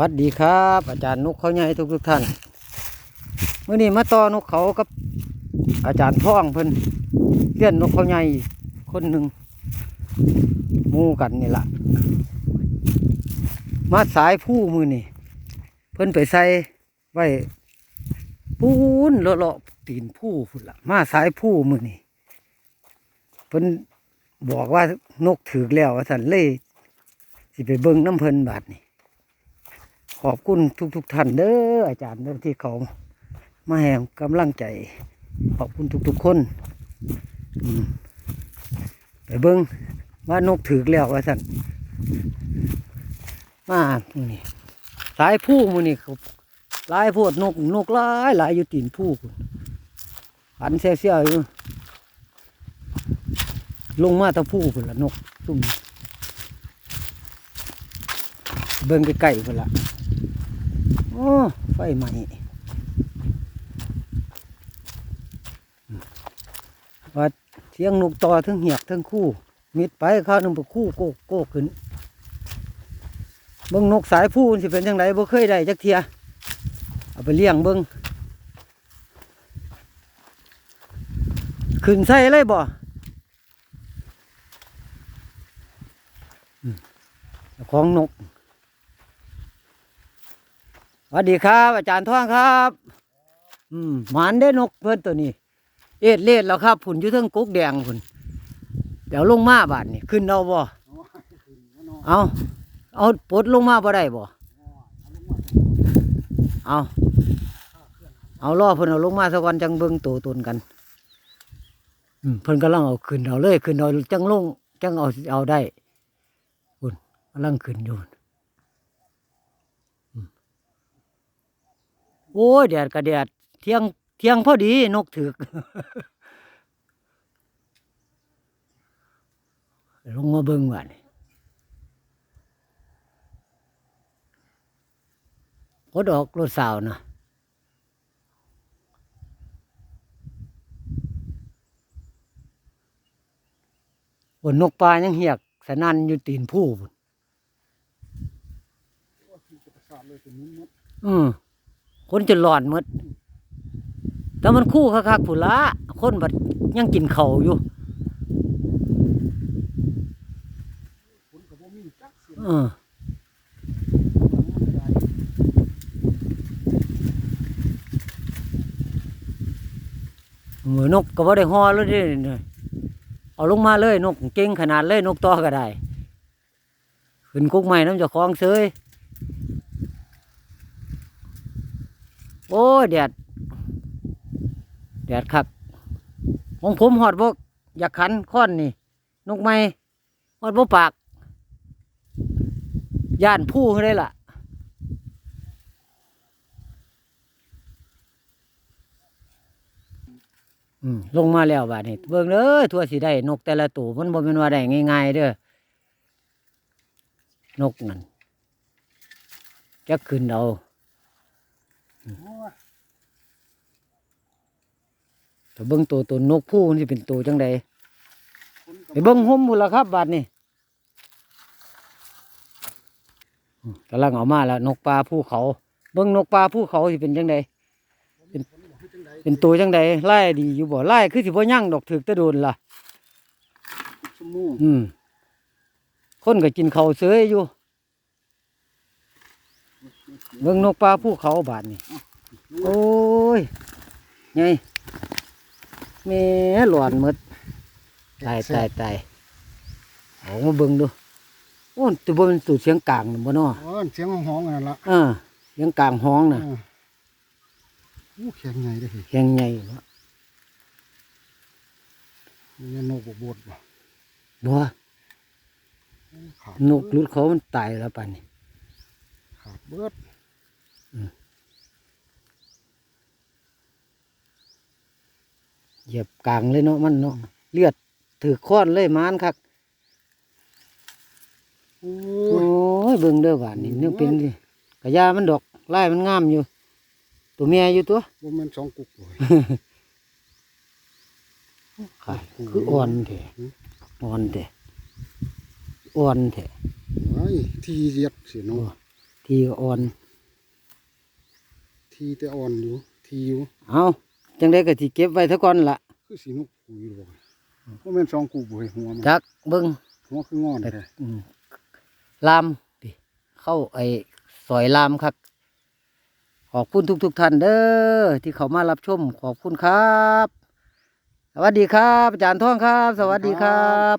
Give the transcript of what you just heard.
วัสดีครับ อาจารย์นกเขาใหญ่ทุกทุกท่านเมื่อนี้มาต่อนกเขากับ อาจารย์ท่องเพิ่นเลี้ยนนกเขาใหญ่คนหนึ่งมู่กันนี่แหละมาสายผู้มือนี่เพิ่นไปใส่ไว้ปูนเลาะๆตีนผู้พุ่นละมาสายผู้มือนี่เพิ่นบอกว่านกถือแล้วว่าสันเลยสิไปเบิ่งน้ำเพิ่นบาดนี่ ขอบคุณทุกๆทท่านเด้ออาจารย์เด้อที่เขามาแห่งกำลังใจ ขอบคุณทุกๆคนอืมไปเบิ้งว่านกถือแล้วว่าสันมามื้อนี่สายผู้มือนี่เขาลายโพดนกนกลายลายอยู่ตีนผู้พุ่นหันเสียๆอยู่ลงมาตะผู้พุ่นละนกซุ่มเบิ้งใกล้ๆพุ่นละ โอ้ไฟไหม้ว่าเสียงนกต่อทั้งเหียกทั้งคู่มิดไปข้าวหนึงไปคู่โกกโกกขึ้นเบิ่งนกสายผู้มันสิเป็นยังไงบ่เคยได้จักเทียเอาไปเลี้ยงเบิ่งขึ้นใส่เลยบ่ของนก วัสดีครับ อาจารย์ท่องครับ อืมหมานได้นกเพิ่อนตัวนี้ เอ็ดเล็ดแล้วครับผุนอยู่เทั้งกุ๊กแดงผุนเดี๋ยวลงมาบาดนี่ขึ้นเอาบ่เอาเอาปลดลงมาบ่ได้บ่เอาเอาล่อเพิ่นเอาลงมาสักวันจังเบิ่งตัวตนกันเพิ่นกำลังเอาขึ้นเอาเลยขึ้นเอาจังลงจังเอาเอาได้พุ่นกำลังขึ้นอยู่ โอ้ยแดดกระแดด เที่ยงเที่ยงพอดีนกถึกลงมาเบิ่งว่านี่กดออกรถสาวนะบนนกปลายังเหียกสนั่นอยู่ตีนผู้พุ่นอืม คนจะหลอนหมดแต่มันคู่คักๆผุละคนบัดยังกินเข่าอยู่เออเหมือนนกก็บ่ได้ฮอเลยดิเนี่ยเอาลงมาเลยนกเก่งขนาดเลยนกต่อก็ได้ ขึ้นกุกใหม่น้ำจะคลองเซย โอ้ยแดดแดดครับของผมหอดบกอยากขันค้อนนี่นกไม้หอดบกปาก ย่านผู้เขาได้ล่ะ ลงมาแล้วบาดนี้เบิ่งเด้อทั่วสิได้นกแต่ละตัวมันบ่แม่นว่าได้ง่ายๆเด้อนกนั่นจะขึ้นเอา ถ้าเบิ่งตัวตัวนกผู้มันสิเป็นตัวจังใดไปเบิ่งห่มหมดแล้วครับบาดนี้อืมกำลังเออกมาแล้ว นกปลาภูเขา เบิ่งนกปลาภูเขาสิเป็นจังใดเป็นเป็นตัวจังใดไล่ดีอยู่บ่ไล่คือสิบ่ยั่งดอกถึกแตะโดนล่ะชั่วโมงอืมคนก็กินข้าวเสยอยู่ เบิ่งนกปลาภูเขาบาดนี้โอ้ยไงแม่หลอนหมดตายตายตายเอามาเบิ่งดูโอ้ตัวบนสูดเสียงกลางน่ะบ่เนาะเออเสียงห้องๆนั่นละเออเสียงกลางห้องน่ะเออโอ้แข็งไงได้อเสียงใหญ่เนาะนี่นกบวบบ่บ่ขาดนกหลุดเขามันตายแล้วป่านนี้ขาดเบิด เหยียบกลางเลยเนาะมันเนาะเลือดถือค้อนเลยมานคักโอ้โอ้ยเบิ่งเด้อว่านี่นึกเป็นดิกะยามันดอกลายมันงามอยู่ ตัวเมียอยู่ตัวบ่แม่นสองกุกบ่ขายคืออ่อนแท้อ่อนแท้อ่อนแท้ไอ้ที่เรียดสิเนาะทีก็อ่อน ทีแต่อ่อนอยู่ ทีอยู่ เอา จังได้ก็สิเก็บไว้ซะก่อนล่ะคือสีนกกุยบ่เพราะแม่นสองกูบ่ให้หัวมันจักเบิ่งหัวคืองอนแต่แท้อืมลามดิเข้าไอ้สอยลามครับขอบคุณทุกทุกๆท่านเด้อที่เขามารับชมขอบคุณครับ สวัสดีครับอาจารย์ท่องครับ สวัสดีครับ